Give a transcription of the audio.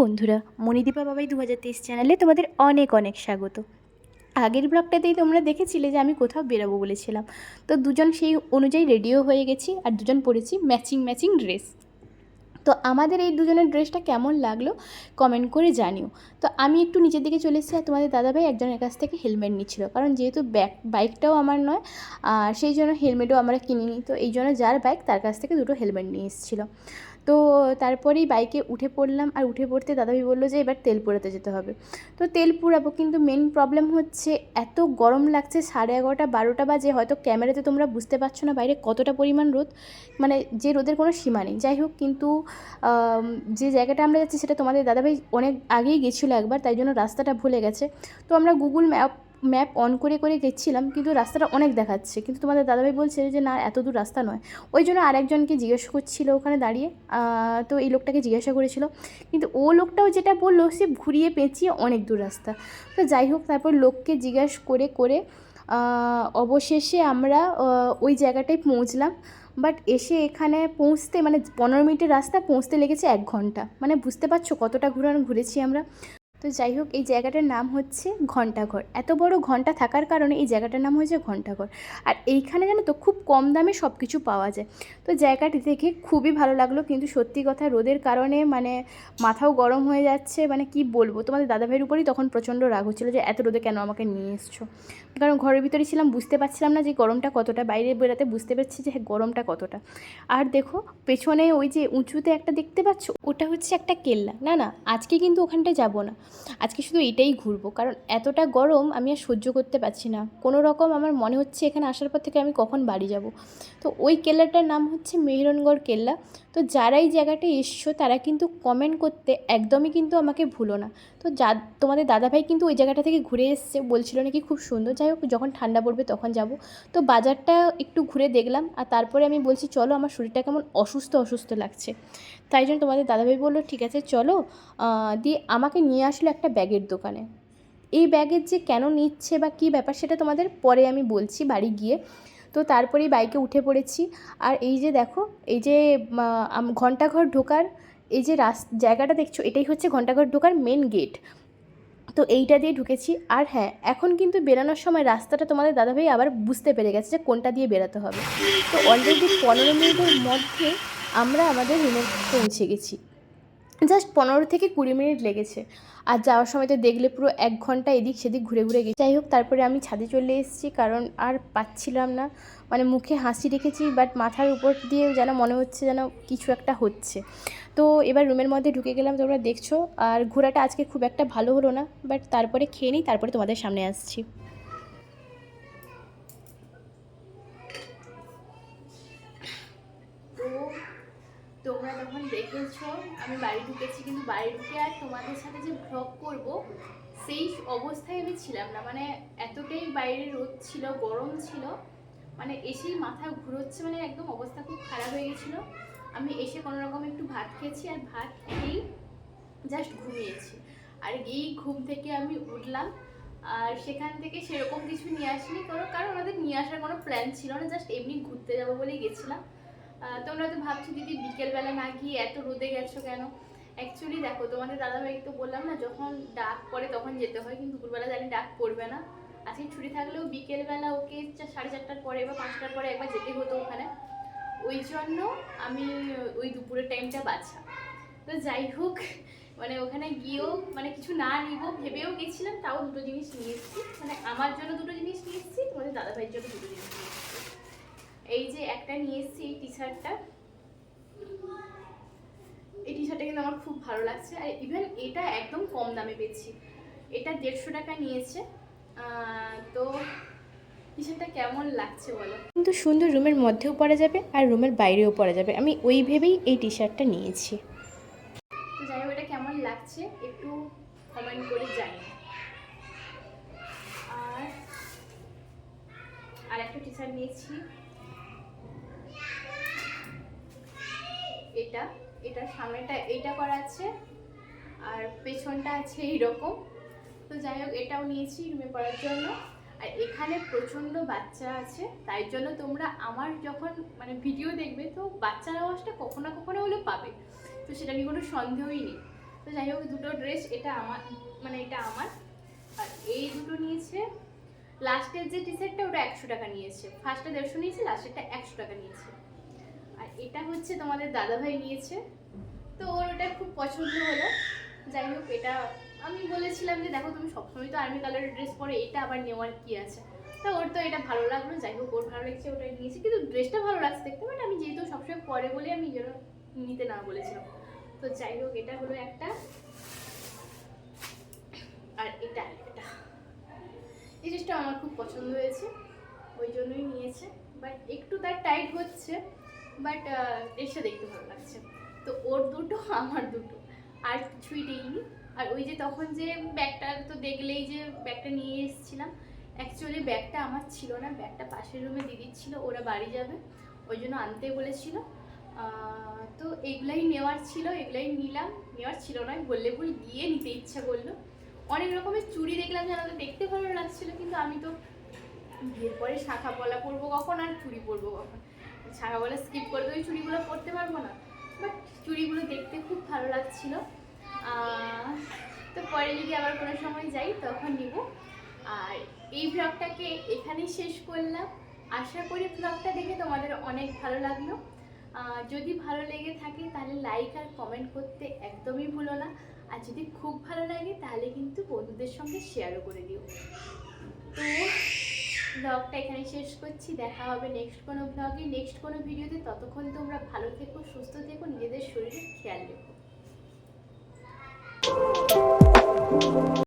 বন্ধুরা, মণিদীপা বাবাই দু হাজার তেইশ চ্যানেলে তোমাদের অনেক অনেক স্বাগত। আগের ব্লগটাতেই তোমরা দেখেছিলে যে আমি কোথাও বেরোবো বলেছিলাম। তো দুজন সেই অনুযায়ী রেডিও হয়ে গেছি আর দুজন পরেছি ম্যাচিং ম্যাচিং ড্রেস তো আমাদের এই দুজনের ড্রেসটা কেমন লাগল কমেন্ট করে জানিও। তো আমি একটু নিচের দিকে চলে এসেছি আর তোমাদের দাদাভাই একজনের কাছ থেকে হেলমেট নিচ্ছিল। কারণ যেহেতু ব্যাক বাইকটাও আমার নয়, আর সেই জন্য হেলমেটও আমরা কিনিনি। তো এই জন্য যার বাইক তার কাছ থেকে দুটো হেলমেট নিয়ে এসেছিল। তো তারপরেই বাইকে উঠে পড়লাম আর উঠে পড়তে দাদাভাই বলল যে এবার তেল পোড়াতে যেতে হবে। তো তেল পুরাবো, কিন্তু মেন প্রবলেম হচ্ছে এত গরম লাগছে, সাড়ে এগারোটা, বারোটা বাজে, হয়তো ক্যামেরাতে তোমরা বুঝতে পারছ না বাইরে কতটা পরিমাণ রোদ মানে যে রোদের কোনো সীমা নেই। যাই হোক, কিন্তু যে জায়গাটা আমরা যাচ্ছি সেটা তোমাদের দাদাভাই অনেক আগেই গেছিল একবার, তাই জন্য রাস্তাটা ভুলে গেছে। তো আমরা গুগল ম্যাপ ম্যাপ অন করে করে গেছিলাম কিন্তু রাস্তাটা অনেক দেখাচ্ছে। কিন্তু তোমাদের দাদাভাই বলছে যে, না, এত দূর রাস্তা নয়। ওই জন্য আরেকজনকে জিজ্ঞেস করছিল ওখানে দাঁড়িয়ে। তো এই লোকটাকে জিজ্ঞাসা করেছিল। কিন্তু ও লোকটাও যেটা বলল, সে ঘুরিয়ে পেঁচিয়ে অনেক দূর রাস্তা। তো যাই হোক, তারপর লোককে জিজ্ঞাস করে করে অবশেষে আমরা ওই জায়গাটায় পৌঁছলাম। বাট এসে এখানে পৌঁছতে মানে পনেরো মিনিটের রাস্তা পৌঁছতে লেগেছে এক ঘণ্টা। মানে বুঝতে পারছ কতটা ঘুরানো, ঘুরেছি আমরা। তো যাই হোক এই জায়গাটার নাম হচ্ছে ঘণ্টাঘর। এত বড় ঘণ্টা থাকার কারণে এই জায়গাটার নাম হয়েছে ঘণ্টাঘর। আর এইখানে জানো তো, খুব কম দামে সব কিছু পাওয়া যায়। তো জায়গাটি দেখে খুবই ভালো লাগল, কিন্তু সত্যি কথা রোদের কারণে মানে মাথাও গরম হয়ে যাচ্ছে। মানে কি বলব, তোমাদের দাদাভাইয়ের উপরেই তখন প্রচণ্ড রাগ হচ্ছিল যে, এত রোদে কেন আমাকে নিয়ে এসছো? কারণ ঘরের ভিতরে ছিলাম, বুঝতে পারছিলাম না যে, গরমটা কতটা। বাইরে বেরাতে বুঝতে পারছি যে হ্যাঁ গরমটা কতটা। আর দেখো, পেছনে ওই যে উঁচুতে একটা দেখতে পাচ্ছ, ওটা হচ্ছে একটা কেল্লা। না না, আজকে কিন্তু ওখানটায় যাব না। আজকে শুধু এটাই ঘুরবো, কারণ এতটা গরম আমি আর সহ্য করতে পারছি না। কোনো রকম আমার মনে হচ্ছে এখানে আসার পর থেকে আমি কখন বাড়ি যাব। তো ওই কেল্লাটার নাম হচ্ছে মেহরনগড় কেল্লা। তো যারা এই জায়গাটায় এসছো, তারা কিন্তু কমেন্ট করতে একদমই কিন্তু আমাকে ভুলো না। তো যা, তোমাদের দাদাভাই কিন্তু ওই জায়গাটা থেকে ঘুরে এসছে, বলছিল নাকি খুব সুন্দর। যাই হোক, যখন ঠান্ডা পড়বে তখন যাব। তো বাজারটা একটু ঘুরে দেখলাম, আর তারপরে আমি বলছি, চলো, আমার শরীরটা কেমন অসুস্থ অসুস্থ লাগছে। তাই জন্য তোমাদের দাদাভাই বলল, ঠিক আছে, চলো। দিয়ে আমাকে নিয়ে আসলো একটা ব্যাগের দোকানে। এই ব্যাগের যে কেন নিচ্ছে বা কী ব্যাপার সেটা তোমাদের পরে আমি বলছি বাড়ি গিয়ে। তো তারপরেই বাইকে উঠে পড়েছি। আর এই যে দেখো, এই যে ঘন্টাঘর ঢোকার এই যে রাস, জায়গাটা দেখছ, এটাই হচ্ছে ঘন্টাঘর ঢোকার মেন গেট তো এইটা দিয়ে ঢুকেছি। আর হ্যাঁ এখন কিন্তু বেরানোর সময় রাস্তাটা তোমাদের দাদাভাই আবার বুঝতে পেরে গেছে যে কোনটা দিয়ে বেরাতে হবে। তো অলরেডি পনেরো মিনিটের মধ্যে আমরা আমাদের রুমে পৌঁছে গেছি। জাস্ট পনেরো থেকে কুড়ি মিনিট লেগেছে। আর যাওয়ার সময় তো দেখলে পুরো এক ঘণ্টা এদিক সেদিক ঘুরে ঘুরে গেছি। যাই হোক, তারপরে আমি ছাদে চলে এসেছি, কারণ আর পাচ্ছিলাম না। মানে মুখে হাসি রেখেছি বাট মাথার উপর দিয়ে যেন মনে হচ্ছে যেন কিছু একটা হচ্ছে। তো এবার রুমের মধ্যে ঢুকে গেলাম, তোমরা দেখছ। আর ঘোরাটা আজকে খুব একটা ভালো হলো না বাট তারপরে খেয়ে নিই, তারপরে তোমাদের সামনে আসছি। দেখেছ? আমি বাড়ি ঢুকেছি কিন্তু বাড়ি ঢুকে আর তোমাদের সাথে যে ভ্লগ করব, সেই অবস্থায় আমি ছিলাম না। মানে এতটাই বাইরে রোদ ছিল, গরম ছিল মানে এসেই মাথা ঘুরোচ্ছে মানে একদম অবস্থা খুব খারাপ হয়ে গেছিল। আমি এসে কোনো রকম একটু ভাত খেয়েছি আর ভাত খেয়েই জাস্ট ঘুমিয়েছি। আর এই ঘুম থেকে আমি উঠলাম। আর সেখান থেকে সেরকম কিছু নিয়ে আসিনি, কারণ কারণ ওনাদের নিয়ে আসার কোনো প্ল্যান ছিল না জাস্ট এমনি ঘুরতে যাব বলেই গেছিলাম। তোমরা তো ভাবছ দিদি বিকেলবেলা না গিয়ে এত রোদে গেছো কেন? অ্যাকচুয়ালি দেখো, তোমাদের দাদাভাই তো বললাম না, যখন ডাক পড়ে তখন যেতে হয়, কিন্তু দুপুরবেলা জানি ডাক পড়বে না। আজকে ছুটি থাকলেও বিকেলবেলা ওকে সাড়ে চারটার পরে বা পাঁচটার পরে একবার যেতে হতো ওখানে। ওই জন্য আমি ওই দুপুরের টাইমটা বাছা। তো যাই হোক মানে ওখানে গিয়েও মানে কিছু না নিব, ভেবেও গেছিলাম, তাও দুটো জিনিস নিয়ে এসেছি। মানে আমার জন্য দুটো জিনিস নিয়ে এসেছি, তোমাদের দাদাভাইয়ের জন্য দুটো জিনিস নিয়ে এসেছি। এই যে একটা নিয়ে এসেছি এই টি শার্টটা এই টি শার্টটা কিন্তু আমার খুব ভালো লাগছে। আর ইভেন এটা একদম কম দামে পেয়েছি। এটা দেড়শো টাকা নিয়েছে। তো টি শার্টটা কেমন লাগছে বলো? কিন্তু সুন্দর রুমের মধ্যেও পরা যাবে আর রুমের বাইরেও পরা যাবে। আমি ওই ভেবেই এই টি শার্টটা নিয়েছি। তো যাই হোক এটা কেমন লাগছে একটু কমেন্ট করে জানি আর আর একটা টি শার্ট নিয়েছি। এটা, এটার সামনেটা এইটা করা আছে, আর পেছনটা আছে এইরকম। তো যাই হোক, এটাও নিয়েছি রুমে পড়ার জন্য। আর এখানে প্রচণ্ড বাচ্চা আছে, তাই জন্য তোমরা আমার যখন মানে ভিডিও দেখবে, তো বাচ্চার আওয়াজটা কখনো কখনো হলেও পাবে। তো সেটা নিয়ে কোনো সন্দেহই নেই। তো যাই হোক, দুটো ড্রেস এটা আমার মানে এটা আমার। আর এই দুটো নিয়েছে লাস্টের যে টি শার্টটা ওটা একশো টাকা নিয়েছে। ফার্স্টটা দেড়শো নিয়েছে লাস্টেরটা একশো টাকা নিয়েছে। আর এটা হচ্ছে তোমাদের দাদাভাই নিয়েছে। তো ওর ওটা খুব পছন্দ হলো। যাই হোক, এটা আমি বলেছিলাম যে, দেখো, তুমি সবসময় তো আর্মি কালারের ড্রেস পরে, এটা আবার নেওয়ার কি আছে? তা ওর তো এটা ভালো লাগল, যাই হোক, ওর ভালো লাগছে ওটা নিয়েছে। কিন্তু ড্রেসটা ভালো লাগছে দেখতে বাট আমি যেহেতু সবসময় পরে বলে, আমি যেন নিতে না বলেছিলাম। তো যাই হোক, এটা হলো একটা আর এটা এটা ড্রেসটা আমার খুব পছন্দ হয়েছে, ওই জন্যই নিয়েছে। বাট একটু তার টাইট হচ্ছে বাট এসে দেখতে ভালো লাগছে। তো ওর দুটো, আমার দুটো। আর কিছুই নেইনি আর ওই যে তখন যে ব্যাগটা তো দেখলেই যে ব্যাগটা নিয়ে এসেছিলাম অ্যাকচুয়ালি ব্যাগটা আমার ছিল না, ব্যাগটা পাশের রুমে দিদির ছিল, ওরা বাড়ি যাবে, ওই জন্য আনতে বলেছিল। তো এগুলাই নেওয়ার ছিল, এগুলাই নিলাম। নেওয়ার ছিল না বললে ভুল গিয়ে নিতে ইচ্ছা করল। অনেক রকমের চুড়ি দেখলাম যেন দেখতে ভালো লাগছিল, কিন্তু আমি তো বিয়ের পরে শাখা পলা পরবো কখন আর চুড়ি পরবো কখন? শাখা পলা স্কিপ করে তো ওই চুড়িগুলো পরতে পারব না। বাট চুড়িগুলো দেখতে খুব ভালো লাগছিল। তো পরে যদি আবার কোনো সময় যাই, তখন নিব। আর এই ব্লগটাকে এখানেই শেষ করলাম। আশা করি ব্লগটা দেখে তোমাদের অনেক ভালো লাগল। যদি ভালো লেগে থাকে তাহলে লাইক আর কমেন্ট করতে একদমই ভুলো না। আর যদি খুব ভালো লাগে, তাহলে কিন্তু বন্ধুদের সঙ্গে শেয়ারও করে দিও। তো ব্লগটা এখানে শেষ করছি। দেখা হবে নেক্সট কোনো ব্লগে নেক্সট কোনো ভিডিওতে ততক্ষণ তোমরা ভালো থেকো, সুস্থ থেকো, নিজেদের শরীরের খেয়াল রেখো।